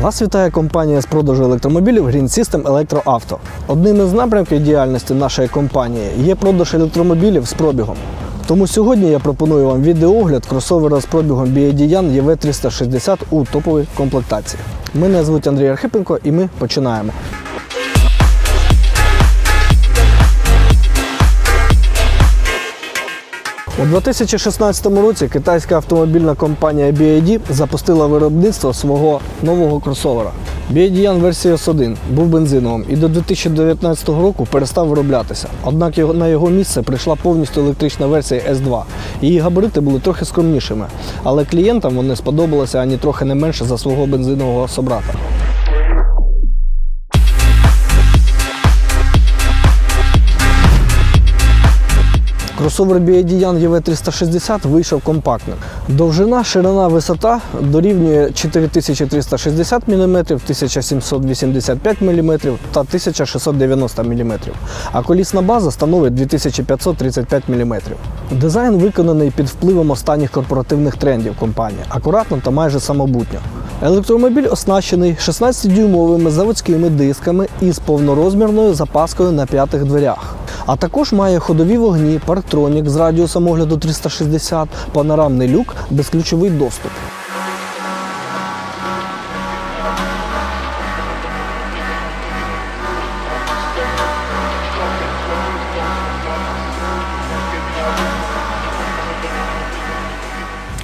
Вас вітає компанія з продажу електромобілів Green System Electroauto. Одним із напрямків діяльності нашої компанії є продаж електромобілів з пробігом. Тому сьогодні я пропоную вам відеоогляд кросовера з пробігом BIDIAN EV360 у топовій комплектації. Мене звуть Андрій Архипенко і ми починаємо. У 2016 році китайська автомобільна компанія BYD запустила виробництво свого нового кросовера. BYD Yan версія S1 був бензиновим і до 2019 року перестав вироблятися. Однак на його місце прийшла повністю електрична версія S2. Її габарити були трохи скромнішими, але клієнтам вони сподобалися ані трохи не менше за свого бензинового собрата. Кросовер BYD Yan EV360 вийшов компактним. Довжина, ширина, висота дорівнює 4360 мм, 1785 мм та 1690 мм, а колісна база становить 2535 мм. Дизайн виконаний під впливом останніх корпоративних трендів компанії, акуратно та майже самобутньо. Електромобіль оснащений 16-дюймовими заводськими дисками із повнорозмірною запаскою на п'ятих дверях. А також має ходові вогні, парктронік з радіусом огляду 360, панорамний люк, безключовий доступ.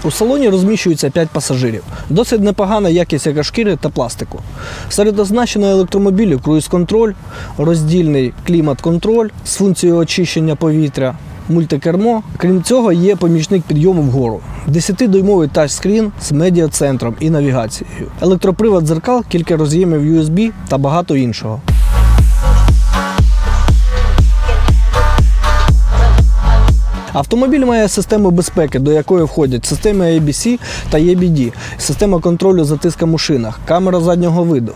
У салоні розміщується 5 пасажирів. Досить непогана якість екошкіри та пластику. Серед означеного електромобілю круїз-контроль, роздільний клімат-контроль з функцією очищення повітря, мультикермо. Крім цього, є помічник підйому вгору. 10-дюймовий тачскрін з медіа-центром і навігацією, електропривод дзеркал, кілька роз'ємів USB та багато іншого. Автомобіль має систему безпеки, до якої входять системи ABC та EBD, система контролю за тиском у шинах, камера заднього виду.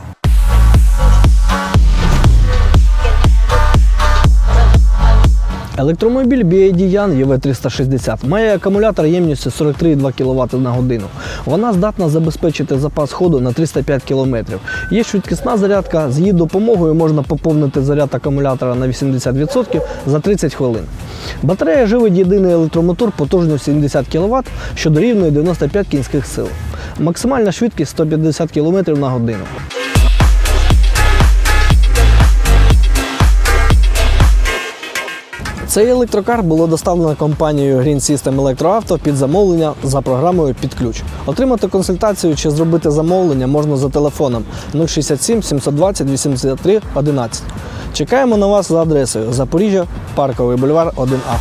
Електромобіль BYD Yan EV360 має акумулятор ємністю 43,2 кВт на годину. Вона здатна забезпечити запас ходу на 305 км. Є швидкісна зарядка. З її допомогою можна поповнити заряд акумулятора на 80% за 30 хвилин. Батарея живить єдиний електромотор потужністю 70 кВт, що дорівнює 95 кінських сил. Максимальна швидкість 150 км на годину. Цей електрокар було доставлено компанією Green System Electroauto під замовлення за програмою під ключ. Отримати консультацію чи зробити замовлення можна за телефоном 067 720 83 11. Чекаємо на вас за адресою Запоріжжя, Парковий бульвар 1А.